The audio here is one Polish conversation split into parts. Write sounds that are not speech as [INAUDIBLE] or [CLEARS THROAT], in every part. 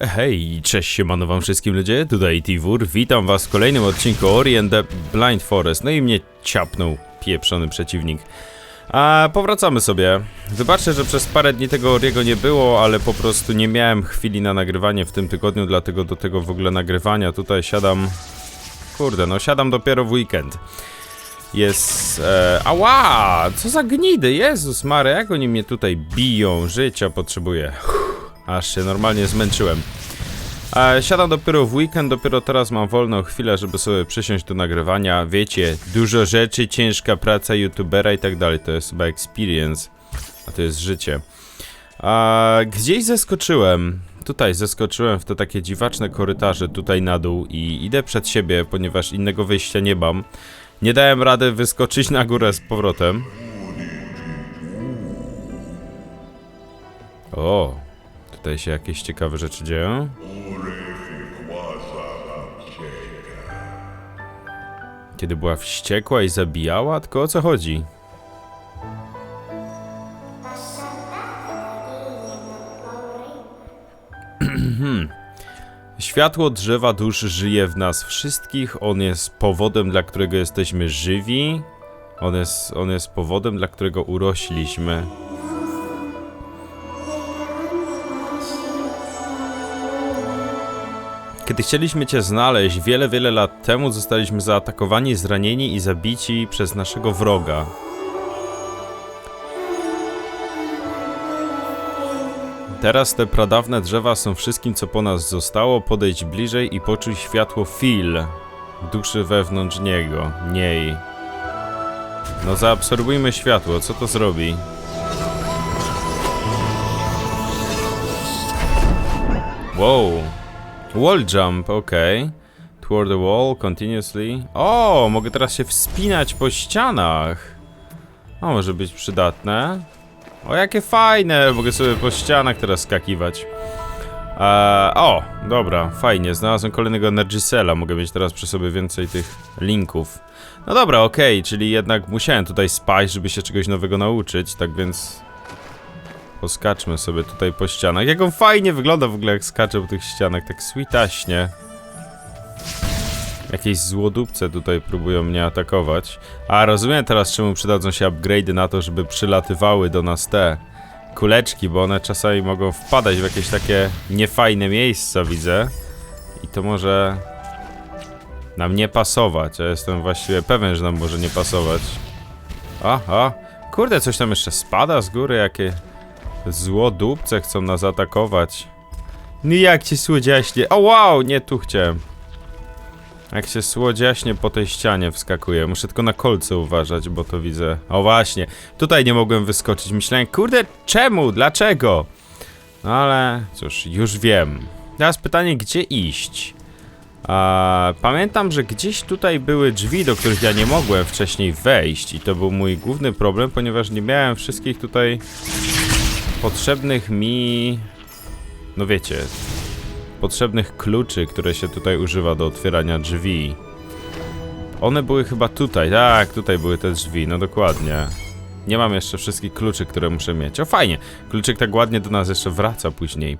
Hej, cześć siemano wam wszystkim ludzie, tutaj Tiwur, witam was w kolejnym odcinku Ori and the Blind Forest, no i mnie ciapnął pieprzony przeciwnik. A powracamy sobie. Wybaczcie, że przez parę dni tego Oriego nie było, ale po prostu nie miałem chwili na nagrywanie w tym tygodniu, dlatego do tego w ogóle nagrywania tutaj siadam... Kurde, no siadam dopiero w weekend. Jest... E, ała! Co za gnidy, Jezus Mary, jak oni mnie tutaj biją, życia potrzebuję. Aż się normalnie zmęczyłem. Siadam dopiero w weekend, dopiero teraz mam wolną chwilę, żeby sobie przysiąść do nagrywania. Wiecie, dużo rzeczy, ciężka praca youtubera i tak dalej. To jest chyba experience, a to jest życie. Gdzieś zeskoczyłem. Tutaj zeskoczyłem w te takie dziwaczne korytarze tutaj na dół i idę przed siebie, ponieważ innego wyjścia nie mam. Nie dałem rady wyskoczyć na górę z powrotem. O, tutaj się jakieś ciekawe rzeczy dzieją. Kiedy była wściekła i zabijała? Tylko o co chodzi? [CLEARS THROAT] Światło drzewa dusz żyje w nas wszystkich. On jest powodem, dla którego jesteśmy żywi. On jest, on jest powodem, dla którego urośliśmy. Kiedy chcieliśmy Cię znaleźć, wiele, wiele lat temu zostaliśmy zaatakowani, zranieni i zabici przez naszego wroga. Teraz te pradawne drzewa są wszystkim, co po nas zostało. Podejdź bliżej i poczuj światło Fil, duszy wewnątrz niego, niej. No zaabsorbujmy światło, co to zrobi? Wow. Wall jump, okej. Toward the wall, continuously. O, mogę teraz się wspinać po ścianach. O, może być przydatne. O, jakie fajne! Mogę sobie po ścianach teraz skakiwać. Eee, o, dobra, fajnie. Znalazłem kolejnego Energy Cella. Mogę mieć teraz przy sobie więcej tych linków. No dobra, okej, czyli jednak musiałem tutaj spać, żeby się czegoś nowego nauczyć, tak więc... Poskaczmy sobie tutaj po ścianach. Jak on fajnie wygląda w ogóle, jak skacze po tych ścianach, tak sweetaśnie. Jakieś złodupce tutaj próbują mnie atakować. A rozumiem teraz, czemu przydadzą się upgrade'y na to, żeby przylatywały do nas te kuleczki, bo one czasami mogą wpadać w jakieś takie niefajne miejsca, widzę. I to może nam nie pasować. Ja jestem właściwie pewien, że nam może nie pasować. Aha, kurde, coś tam jeszcze spada z góry, jakie złodupce chcą nas atakować. No jak ci słodziaśnie. O wow, nie tu chciałem. Jak się słodziaśnie po tej ścianie wskakuje. Muszę tylko na kolce uważać, bo to widzę. O właśnie, tutaj nie mogłem wyskoczyć. Myślałem, kurde, czemu? Dlaczego? No ale cóż, już wiem. Teraz pytanie, gdzie iść? A, pamiętam, że gdzieś tutaj były drzwi, do których ja nie mogłem wcześniej wejść i to był mój główny problem, ponieważ nie miałem wszystkich tutaj potrzebnych mi... No wiecie, potrzebnych kluczy, które się tutaj używa do otwierania drzwi. One były chyba tutaj, tak, tutaj były te drzwi, no dokładnie. Nie mam jeszcze wszystkich kluczy, które muszę mieć. O, fajnie, kluczyk tak ładnie do nas jeszcze wraca później.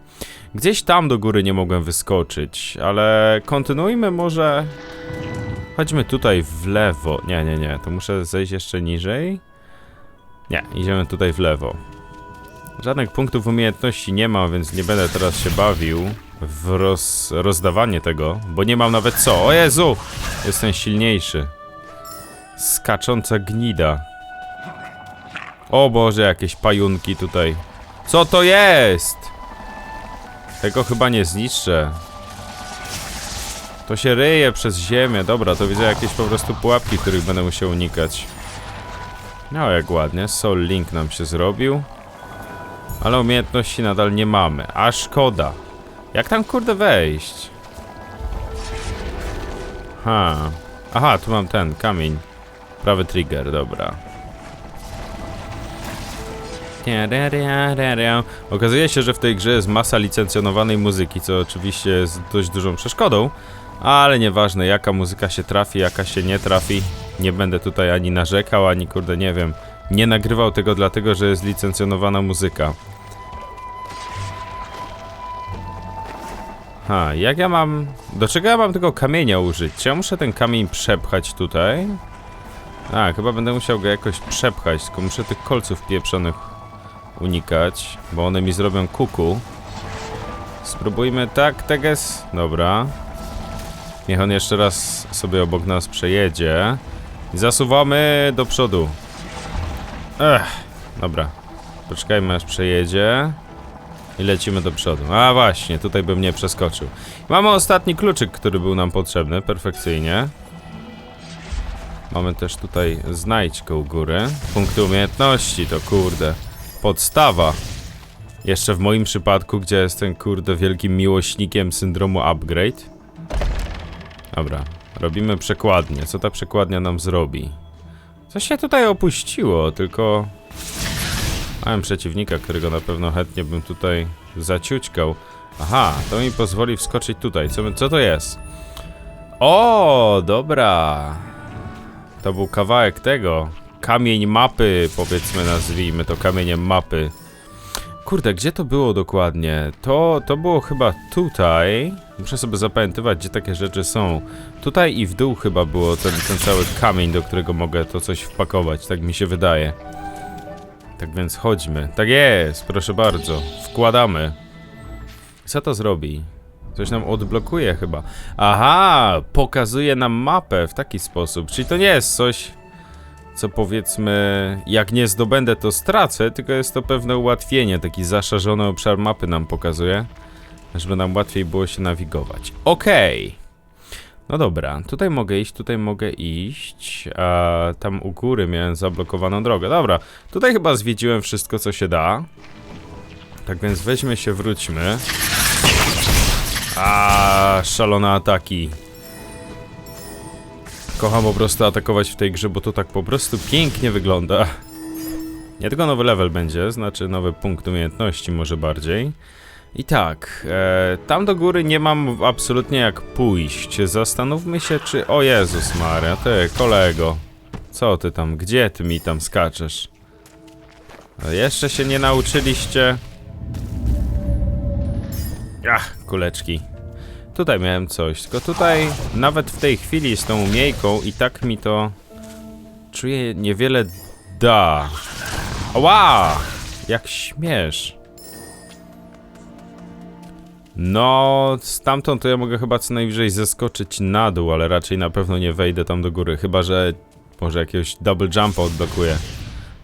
Gdzieś tam do góry nie mogłem wyskoczyć, ale kontynuujmy może... Chodźmy tutaj w lewo. Nie, nie, nie, to muszę zejść jeszcze niżej. Nie, idziemy tutaj w lewo. Żadnych punktów umiejętności nie mam, więc nie będę teraz się bawił w roz, rozdawanie tego, bo nie mam nawet co. O Jezu! Jestem silniejszy. Skacząca gnida. O Boże, jakieś pajunki tutaj. Co to jest? Tego chyba nie zniszczę. To się ryje przez ziemię. Dobra, to widzę jakieś po prostu pułapki, których będę musiał unikać. No jak ładnie, Soul Link nam się zrobił. Ale umiejętności nadal nie mamy, a szkoda. Jak tam kurde wejść? Ha. Aha, tu mam ten kamień. Prawy trigger, dobra. Okazuje się, że w tej grze jest masa licencjonowanej muzyki, co oczywiście jest dość dużą przeszkodą, ale nieważne jaka muzyka się trafi, jaka się nie trafi. Nie będę tutaj ani narzekał, ani kurde nie wiem. Nie nagrywał tego dlatego, że jest licencjonowana muzyka. Ha, jak ja mam... Do czego ja mam tego kamienia użyć? Czy ja muszę ten kamień przepchać tutaj? A, chyba będę musiał go jakoś przepchać, tylko muszę tych kolców pieprzonych unikać, bo one mi zrobią kuku. Spróbujmy tak, teges. Dobra. Niech on jeszcze raz sobie obok nas przejedzie. I zasuwamy do przodu. Ech, dobra. Poczekajmy aż przejedzie. I lecimy do przodu. A właśnie, tutaj bym nie przeskoczył. Mamy ostatni kluczyk, który był nam potrzebny, perfekcyjnie. Mamy też tutaj znajdź go u góry. Punkty umiejętności, to kurde. Podstawa. Jeszcze w moim przypadku, gdzie jestem kurde wielkim miłośnikiem syndromu upgrade. Dobra, robimy przekładnię. Co ta przekładnia nam zrobi? Coś się tutaj opuściło, tylko... Mam przeciwnika, którego na pewno chętnie bym tutaj zaciućkał. Aha, to mi pozwoli wskoczyć tutaj. Co, co to jest? O, dobra. To był kawałek tego. Kamień mapy, powiedzmy, nazwijmy to kamieniem mapy. Kurde, gdzie to było dokładnie? To, to było chyba tutaj. Muszę sobie zapamiętywać, gdzie takie rzeczy są. Tutaj i w dół chyba było ten, ten cały kamień, do którego mogę to coś wpakować, tak mi się wydaje. Tak więc chodźmy. Tak jest, proszę bardzo. Wkładamy. Co to zrobi? Coś nam odblokuje chyba. Aha, pokazuje nam mapę w taki sposób. Czyli to nie jest coś, co powiedzmy, jak nie zdobędę, to stracę, tylko jest to pewne ułatwienie. Taki zaszarzony obszar mapy nam pokazuje, żeby nam łatwiej było się nawigować. Okej. No dobra, tutaj mogę iść, tutaj mogę iść, a tam u góry miałem zablokowaną drogę. Dobra, tutaj chyba zwiedziłem wszystko, co się da. Tak więc weźmy się, wróćmy. A szalone ataki. Kocham po prostu atakować w tej grze, bo to tak po prostu pięknie wygląda. Nie tylko nowy level będzie, znaczy nowy punkt umiejętności może bardziej. I tak, e, tam do góry nie mam absolutnie jak pójść. Zastanówmy się, czy... O Jezus Maria, ty kolego. Co ty tam, gdzie ty mi tam skaczesz? Jeszcze się nie nauczyliście... Ach, kuleczki. Tutaj miałem coś, tylko tutaj nawet w tej chwili z tą umiejką i tak mi to czuję niewiele da. Ła! Jak śmiesz. No, stamtąd to ja mogę chyba co najwyżej zeskoczyć na dół, ale raczej na pewno nie wejdę tam do góry, chyba że może jakiegoś double jumpa odblokuję.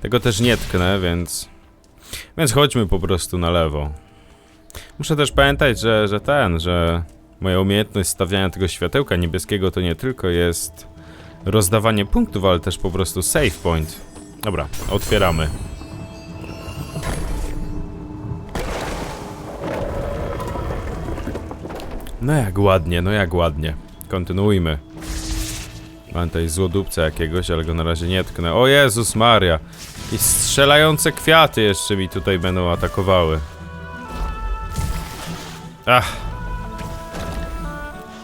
Tego też nie tknę, więc... Więc chodźmy po prostu na lewo. Muszę też pamiętać, że, że ten, że moja umiejętność stawiania tego światełka niebieskiego to nie tylko jest rozdawanie punktów, ale też po prostu save point. Dobra, otwieramy. No jak ładnie, no jak ładnie. Kontynuujmy. Mam tutaj złodupca jakiegoś, ale go na razie nie tknę. O Jezus Maria! Jakieś strzelające kwiaty jeszcze mi tutaj będą atakowały. Ach.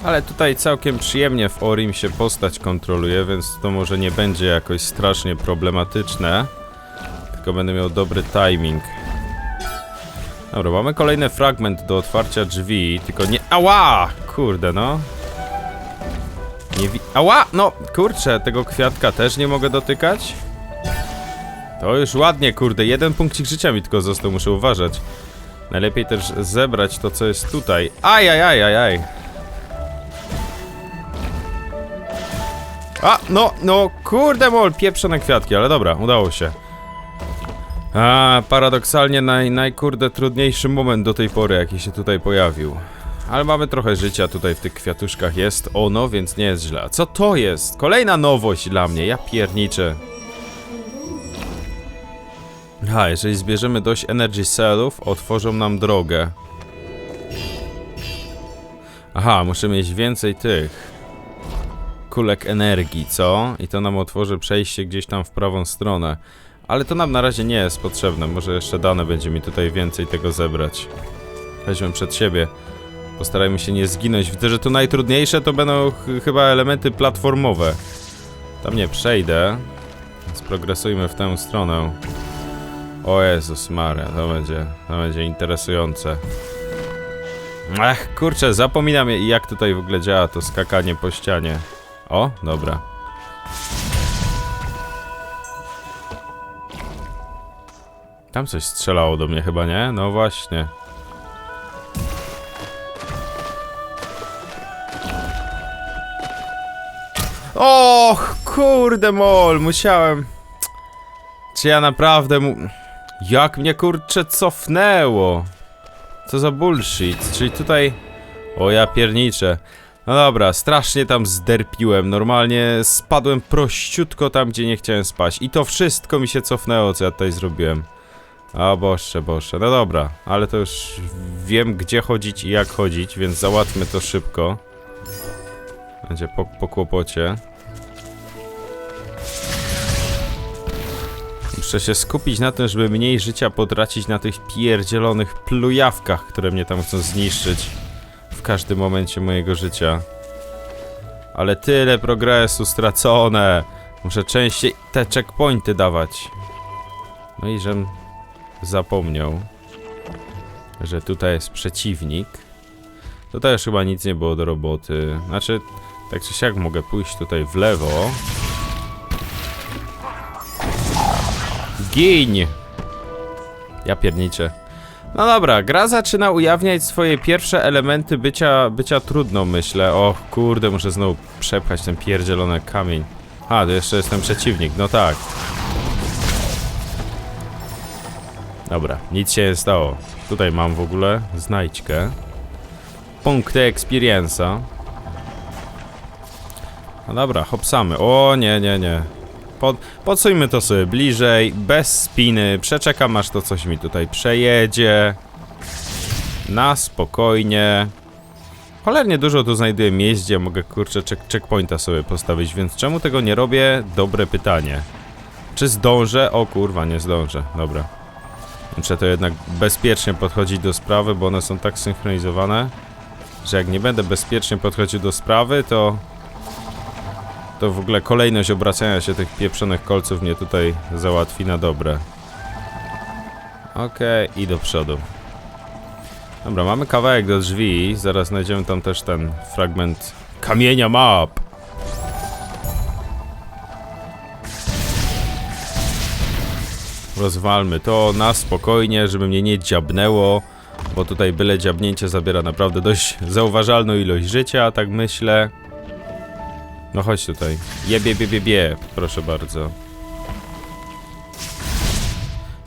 Ale tutaj całkiem przyjemnie w Orim się postać kontroluje, więc to może nie będzie jakoś strasznie problematyczne. Tylko będę miał dobry timing. Dobra, mamy kolejny fragment do otwarcia drzwi, tylko nie... Ała! Kurde, no. Nie wi... Ała! No, kurczę, tego kwiatka też nie mogę dotykać? To już ładnie, kurde, jeden punkcik życia mi tylko został, muszę uważać. Najlepiej też zebrać to, co jest tutaj. Aj, aj, aj, aj, aj. A, no, no, kurde mol, pieprzone kwiatki, ale dobra, udało się. A, paradoksalnie naj, najkurde trudniejszy moment do tej pory, jaki się tutaj pojawił. Ale mamy trochę życia tutaj w tych kwiatuszkach jest ono, więc nie jest źle. A Co to jest? Kolejna nowość dla mnie, ja pierniczę. A, jeżeli zbierzemy dość energy cellów, otworzą nam drogę. Aha, muszę mieć więcej tych kulek energii, co? I to nam otworzy przejście gdzieś tam w prawą stronę. Ale to nam na razie nie jest potrzebne. Może jeszcze dane będzie mi tutaj więcej tego zebrać. Weźmy przed siebie. Postarajmy się nie zginąć. Widzę, że tu najtrudniejsze to będą ch chyba elementy platformowe. Tam nie przejdę. Więc progresujmy w tę stronę. O Jezus Maria, to będzie, to będzie interesujące. Ach, kurczę, zapominam jak tutaj w ogóle działa to skakanie po ścianie. O, dobra. Tam coś strzelało do mnie chyba, nie? No właśnie. Och, kurde mol, musiałem... Czy ja naprawdę mu... Jak mnie kurczę cofnęło? Co za bullshit, czyli tutaj... O ja pierniczę. No dobra, strasznie tam zderpiłem, normalnie spadłem prościutko tam, gdzie nie chciałem spać. I to wszystko mi się cofnęło, co ja tutaj zrobiłem. A boże, boże, no dobra, ale to już wiem, gdzie chodzić i jak chodzić, więc załatwmy to szybko. Będzie po, po kłopocie. Muszę się skupić na tym, żeby mniej życia potracić na tych pierdzielonych plujawkach, które mnie tam chcą zniszczyć w każdym momencie mojego życia. Ale tyle progresu stracone. Muszę częściej te checkpointy dawać. No i żem zapomniał, że tutaj jest przeciwnik. Tutaj już chyba nic nie było do roboty. Znaczy, tak czy siak mogę pójść tutaj w lewo. Giń! Ja pierniczę. No dobra, gra zaczyna ujawniać swoje pierwsze elementy bycia, bycia trudną, myślę. O kurde, muszę znowu przepchać ten pierdzielony kamień. A, to jeszcze jest ten przeciwnik, no tak. Dobra, nic się nie stało. Tutaj mam w ogóle znajdźkę. Punkty experience'a. No dobra, hopsamy. O nie, nie, nie. Pod, podsujmy to sobie bliżej, bez spiny. Przeczekam aż to coś mi tutaj przejedzie. Na spokojnie. Cholernie dużo tu znajduję miejsc, gdzie mogę kurczę check, checkpointa sobie postawić, więc czemu tego nie robię? Dobre pytanie. Czy zdążę? O kurwa, nie zdążę. Dobra. Muszę to jednak bezpiecznie podchodzić do sprawy, bo one są tak synchronizowane, że jak nie będę bezpiecznie podchodził do sprawy, to to w ogóle kolejność obracania się tych pieprzonych kolców mnie tutaj załatwi na dobre. Okej, i do przodu. Dobra, mamy kawałek do drzwi, zaraz znajdziemy tam też ten fragment kamienia map. Rozwalmy to na spokojnie, żeby mnie nie dziabnęło, bo tutaj byle dziabnięcie zabiera naprawdę dość zauważalną ilość życia, tak myślę. No chodź tutaj. Jebie, bie, bie, bie, proszę bardzo.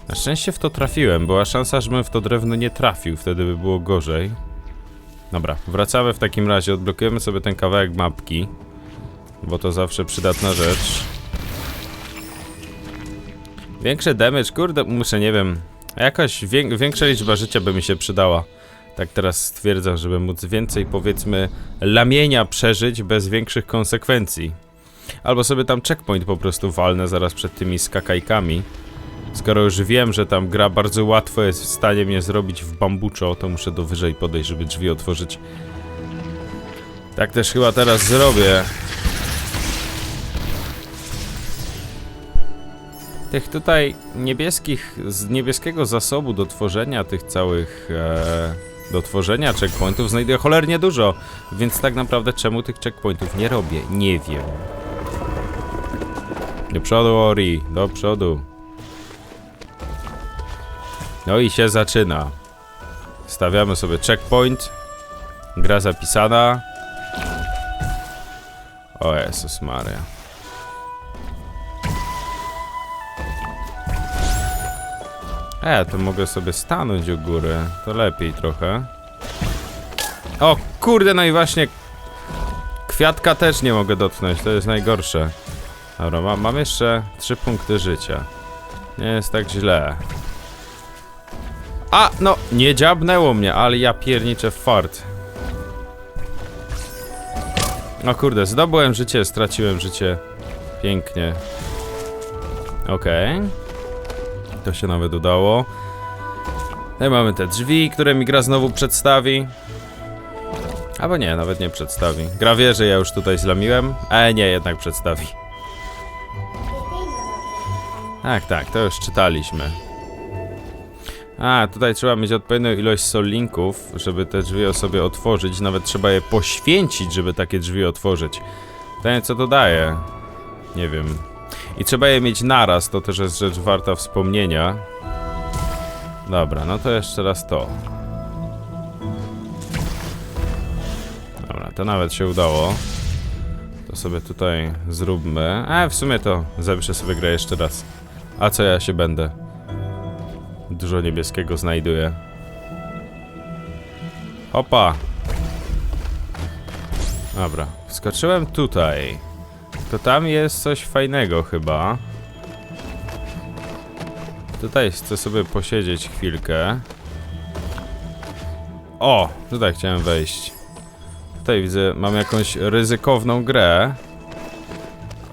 Na szczęście w to trafiłem. Była szansa, żebym w to drewno nie trafił, wtedy by było gorzej. Dobra, wracamy w takim razie, odblokujemy sobie ten kawałek mapki, bo to zawsze przydatna rzecz. Większy damage, kurde, muszę, nie wiem, jakaś wię większa liczba życia by mi się przydała. Tak teraz stwierdzam, żeby móc więcej, powiedzmy, lamienia przeżyć bez większych konsekwencji. Albo sobie tam checkpoint po prostu walnę zaraz przed tymi skakajkami. Skoro już wiem, że tam gra bardzo łatwo jest w stanie mnie zrobić w bambuczo, to muszę do wyżej podejść, żeby drzwi otworzyć. Tak też chyba teraz zrobię. Tych tutaj niebieskich, z niebieskiego zasobu do tworzenia tych całych, e, do tworzenia checkpointów znajduję cholernie dużo, więc tak naprawdę czemu tych checkpointów nie robię? Nie wiem. Do przodu, Ori, do przodu. No i się zaczyna. Stawiamy sobie checkpoint. Gra zapisana. O Jezus Maria. E, to mogę sobie stanąć u góry. To lepiej trochę. O kurde, no i właśnie kwiatka też nie mogę dotknąć, to jest najgorsze. Dobra, mam, jeszcze trzy punkty życia. Nie jest tak źle. A, no, nie dziabnęło mnie, ale ja pierniczę fart. O kurde, zdobyłem życie, straciłem życie. Pięknie. Okej. To się nawet udało. Tutaj mamy te drzwi, które mi gra znowu przedstawi. Albo nie, nawet nie przedstawi. Gra wie, że ja już tutaj zlamiłem. E, nie, jednak przedstawi. Tak, tak, to już czytaliśmy. A, tutaj trzeba mieć odpowiednią ilość solinków, żeby te drzwi sobie otworzyć. Nawet trzeba je poświęcić, żeby takie drzwi otworzyć. Pytanie, co to daje? Nie wiem. I trzeba je mieć naraz, to też jest rzecz warta wspomnienia. Dobra, no to jeszcze raz to. Dobra, to nawet się udało. To sobie tutaj zróbmy. A, w sumie to zapiszę sobie grę jeszcze raz. A co ja się będę? Dużo niebieskiego znajduję. Hopa! Dobra, wskoczyłem tutaj. To tam jest coś fajnego chyba. Tutaj chcę sobie posiedzieć chwilkę. O! Tutaj chciałem wejść. Tutaj widzę, mam jakąś ryzykowną grę.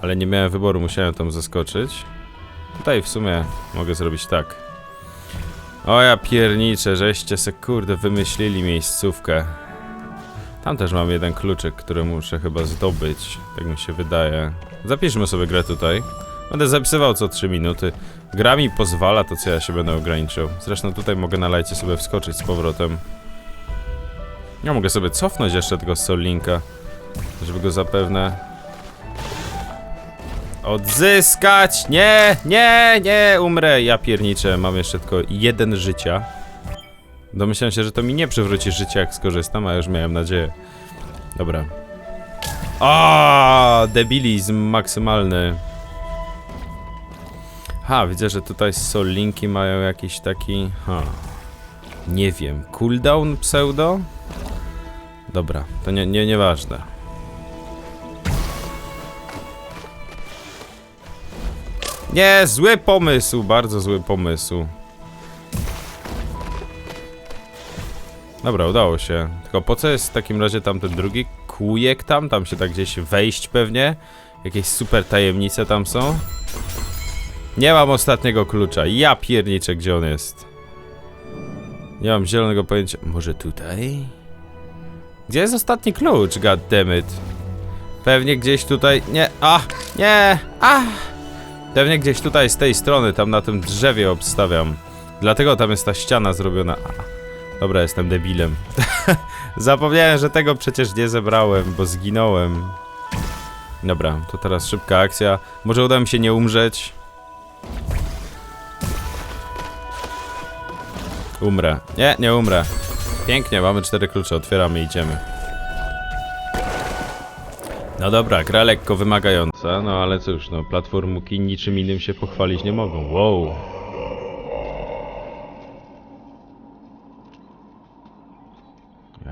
Ale nie miałem wyboru, musiałem tam zaskoczyć. Tutaj w sumie mogę zrobić tak. O ja pierniczę, żeście se kurde wymyślili miejscówkę. Tam też mam jeden kluczyk, który muszę chyba zdobyć. Tak mi się wydaje. Zapiszmy sobie grę tutaj. Będę zapisywał co 3 minuty. Gra mi pozwala, to co ja się będę ograniczył. Zresztą tutaj mogę na lajcie sobie wskoczyć z powrotem. Ja mogę sobie cofnąć jeszcze tego Solinka, żeby go zapewne odzyskać. Nie, nie, nie, umrę. Ja pierniczę, mam jeszcze tylko jeden życia. Domyślałem się, że to mi nie przywróci życia, jak skorzystam, a już miałem nadzieję. Dobra. A, debilizm maksymalny. Ha, widzę, że tutaj solinki mają jakiś taki... Ha. Nie wiem, cooldown pseudo? Dobra, to nie, nie, nieważne. Nie, zły pomysł, bardzo zły pomysł. Dobra, udało się. Tylko po co jest w takim razie tam ten drugi kółek tam? Tam się tak gdzieś wejść pewnie? Jakieś super tajemnice tam są? Nie mam ostatniego klucza. Ja pierniczę, gdzie on jest. Nie mam zielonego pojęcia. Może tutaj? Gdzie jest ostatni klucz, goddammit? Pewnie gdzieś tutaj... Nie, a, nie, a. Pewnie gdzieś tutaj z tej strony, tam na tym drzewie obstawiam. Dlatego tam jest ta ściana zrobiona. A, dobra, jestem debilem. [LAUGHS] Zapomniałem, że tego przecież nie zebrałem, bo zginąłem. Dobra, to teraz szybka akcja. Może uda mi się nie umrzeć. Umrę. Nie, nie umrę. Pięknie, mamy cztery klucze, otwieramy i idziemy. No dobra, gra lekko wymagająca, no ale cóż, no platformuki niczym innym się pochwalić nie mogą. Wow.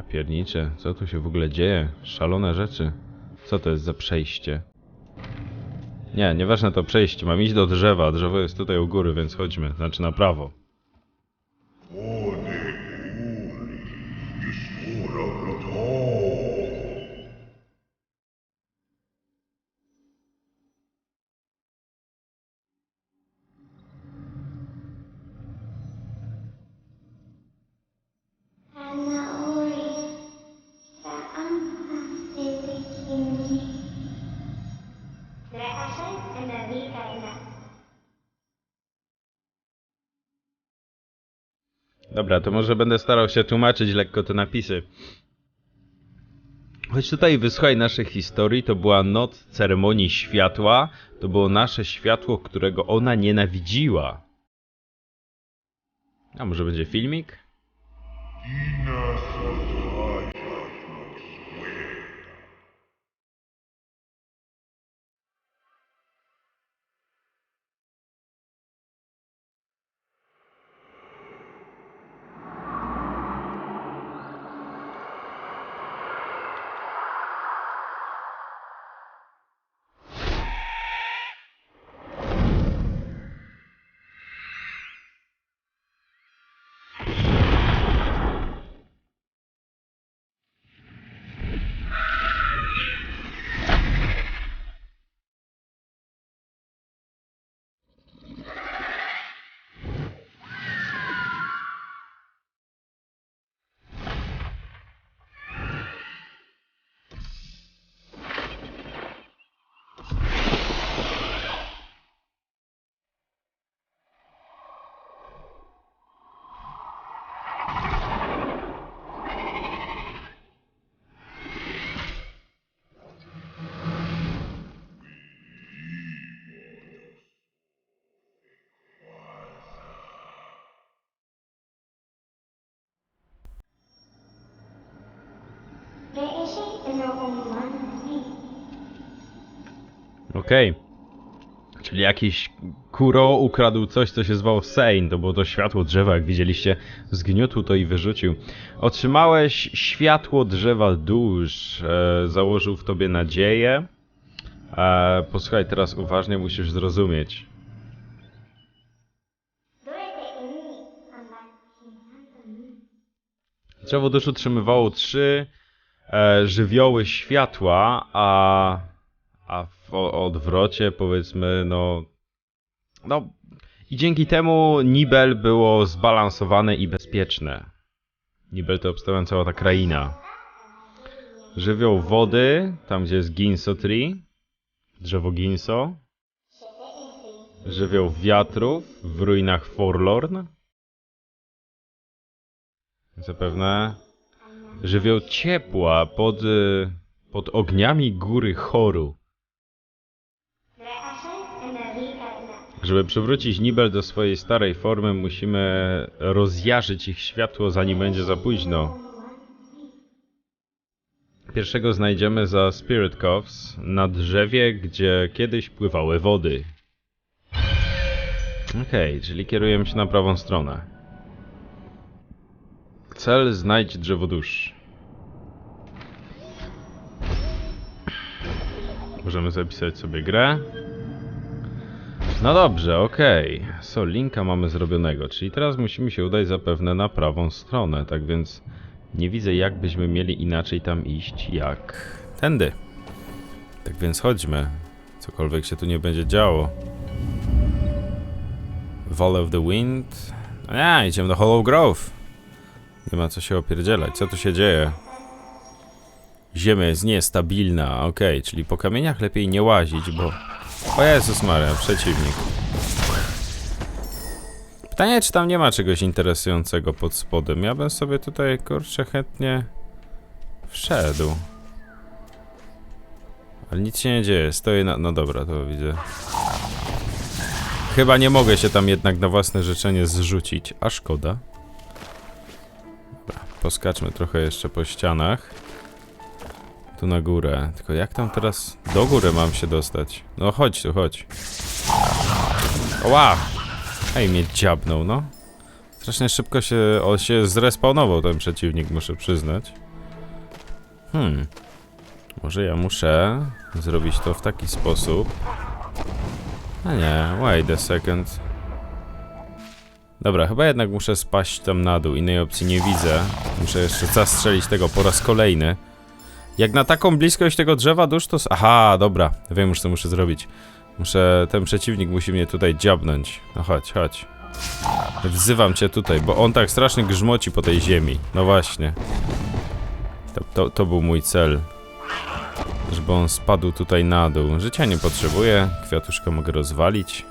Ja pierniczę, co tu się w ogóle dzieje? Szalone rzeczy. Co to jest za przejście? Nie, nieważne to przejście, mam iść do drzewa, drzewo jest tutaj u góry, więc chodźmy, znaczy na prawo. Dobra, to może będę starał się tłumaczyć lekko te napisy. Choć tutaj wysłuchaj naszej historii, to była noc ceremonii światła, to było nasze światło, którego ona nienawidziła. A może będzie filmik? Okej. Okay. Czyli jakiś kuro ukradł coś, co się zwało Sein. To było to światło drzewa, jak widzieliście. Zgniótł to i wyrzucił. Otrzymałeś światło drzewa dusz. E, założył w tobie nadzieję. E, posłuchaj teraz uważnie, musisz zrozumieć. Drzewo dusz utrzymywało trzy żywioły światła, a, a w odwrocie powiedzmy, no. No. I dzięki temu Nibel było zbalansowane i bezpieczne. Nibel to obstawia cała ta kraina. Żywioł wody, tam gdzie jest Ginso Tree, drzewo Ginso. Żywioł wiatrów w ruinach Forlorn. Zapewne żywioł ciepła pod, y, pod ogniami góry Choru. Żeby przywrócić Nibel do swojej starej formy, musimy rozjarzyć ich światło, zanim będzie za późno. Pierwszego znajdziemy za Spirit Coves, na drzewie, gdzie kiedyś pływały wody. Okej, czyli kierujemy się na prawą stronę. Cel znajdź drzewo dusz. Możemy zapisać sobie grę. No dobrze, okej. So, linka mamy zrobionego, czyli teraz musimy się udać zapewne na prawą stronę, tak więc nie widzę jak byśmy mieli inaczej tam iść jak tędy. Tak więc chodźmy. Cokolwiek się tu nie będzie działo. Valley of the Wind. No nie, idziemy do Hollow Grove. Nie ma co się opierdzielać. Co tu się dzieje? Ziemia jest niestabilna, okej, czyli po kamieniach lepiej nie łazić, bo... O Jezus Maria, przeciwnik. Pytanie, czy tam nie ma czegoś interesującego pod spodem. Ja bym sobie tutaj, kurczę, chętnie wszedł. Ale nic się nie dzieje, stoję na... No dobra, to widzę. Chyba nie mogę się tam jednak na własne życzenie zrzucić, a szkoda. Poskaczmy trochę jeszcze po ścianach. Tu na górę. Tylko jak tam teraz do góry mam się dostać? No chodź tu, chodź. Ła! Ej, mnie dziabnął, no. Strasznie szybko się, on się zrespawnował ten przeciwnik, muszę przyznać. Hmm. Może ja muszę zrobić to w taki sposób. A nie, wait a second. Dobra, chyba jednak muszę spaść tam na dół. Innej opcji nie widzę. Muszę jeszcze zastrzelić tego po raz kolejny. Jak na taką bliskość tego drzewa dusz to... Aha, dobra. Wiem już co muszę zrobić. Muszę... Ten przeciwnik musi mnie tutaj dziabnąć. No chodź, chodź. Wzywam cię tutaj, bo on tak strasznie grzmoci po tej ziemi. No właśnie. To, to, to był mój cel. Żeby on spadł tutaj na dół. Życia nie potrzebuję. Kwiatuszkę mogę rozwalić.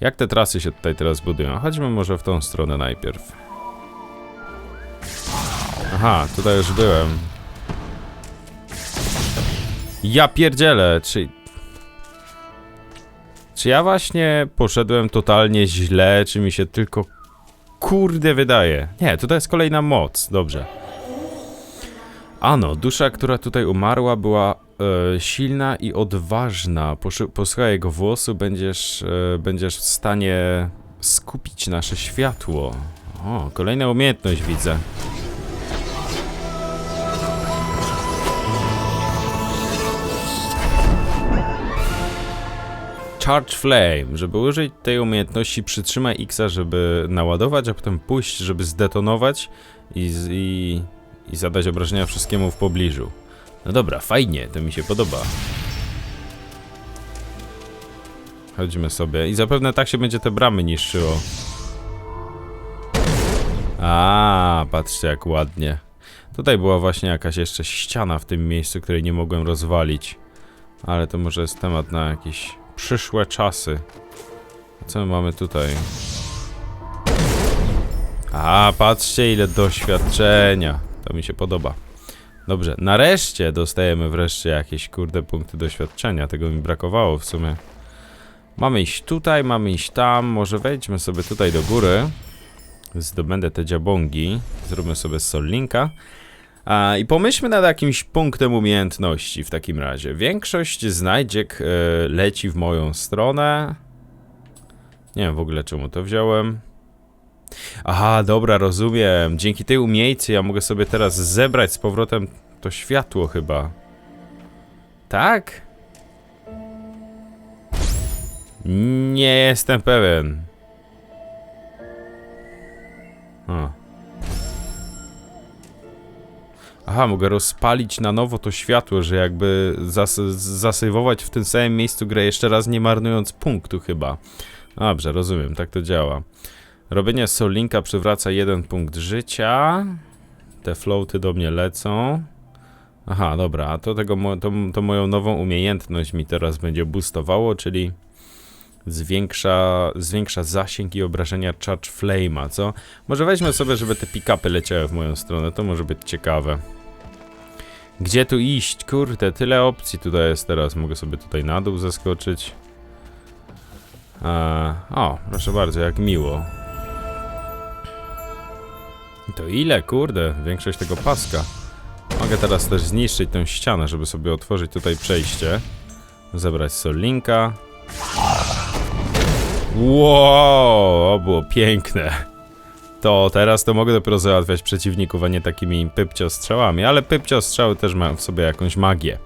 Jak te trasy się tutaj teraz budują? Chodźmy może w tą stronę najpierw. Aha, tutaj już byłem. Ja pierdzielę, czy... Czy ja właśnie poszedłem totalnie źle, czy mi się tylko kurde wydaje? Nie, tutaj jest kolejna moc, dobrze. Ano, dusza, która tutaj umarła była e, silna i odważna. Posłuchaj jego głosu, będziesz, e, będziesz w stanie skupić nasze światło. O, kolejna umiejętność widzę. Charge Flame. Żeby użyć tej umiejętności, przytrzymaj X, żeby naładować, a potem puść, żeby zdetonować i, i, i zadać obrażenia wszystkiemu w pobliżu. No dobra, fajnie, to mi się podoba. Chodźmy sobie i zapewne tak się będzie te bramy niszczyło. A, patrzcie jak ładnie. Tutaj była właśnie jakaś jeszcze ściana w tym miejscu, której nie mogłem rozwalić. Ale to może jest temat na jakieś przyszłe czasy. Co my mamy tutaj? A, patrzcie ile doświadczenia. To mi się podoba. Dobrze, nareszcie dostajemy wreszcie jakieś kurde punkty doświadczenia. Tego mi brakowało w sumie. Mamy iść tutaj, mamy iść tam. Może wejdźmy sobie tutaj do góry. Zdobędę te dziabongi. Zróbmy sobie solinka. A, I pomyślmy nad jakimś punktem umiejętności w takim razie. Większość znajdziek e, leci w moją stronę. Nie wiem w ogóle czemu to wziąłem. Aha, dobra, rozumiem. Dzięki tej umiejętności ja mogę sobie teraz zebrać z powrotem to światło chyba. Tak? Nie jestem pewien. O. Aha, mogę rozpalić na nowo to światło, że jakby zas w tym samym miejscu grę jeszcze raz nie marnując punktu chyba. Dobrze, rozumiem, tak to działa. Robienie Solinka przywraca jeden punkt życia. Te floaty do mnie lecą. Aha, dobra, a to, tego, to, to moją nową umiejętność mi teraz będzie boostowało, czyli zwiększa, zwiększa zasięg i obrażenia Charge Flame'a, co? Może weźmy sobie, żeby te pick-upy leciały w moją stronę, to może być ciekawe. Gdzie tu iść? Kurde, tyle opcji tutaj jest teraz. Mogę sobie tutaj na dół zeskoczyć. Eee, o, proszę bardzo, jak miło. To ile, kurde, większość tego paska. Mogę teraz też zniszczyć tę ścianę, żeby sobie otworzyć tutaj przejście. Zebrać solinka. Wow, było piękne. To teraz to mogę dopiero załatwiać przeciwników, a nie takimi pypciostrzałami, ale pypciostrzały też mają w sobie jakąś magię.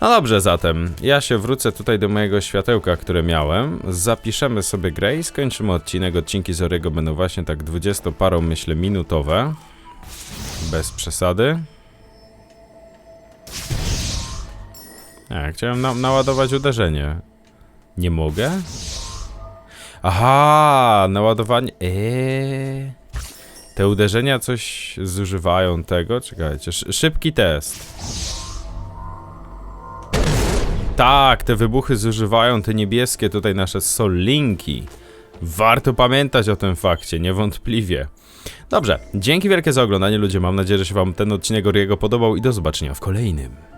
No dobrze zatem, ja się wrócę tutaj do mojego światełka, które miałem, zapiszemy sobie grę i skończymy odcinek. Odcinki z Orego będą właśnie tak 20 parą, myślę, minutowe. Bez przesady. A, chciałem na naładować uderzenie. Nie mogę? Aha, naładowanie. Eee. Te uderzenia coś zużywają tego. Czekajcie, szy- szybki test. Tak, te wybuchy zużywają te niebieskie tutaj nasze solinki. Warto pamiętać o tym fakcie, niewątpliwie. Dobrze, dzięki wielkie za oglądanie ludzie, mam nadzieję, że się wam ten odcinek Oriego podobał i do zobaczenia w kolejnym.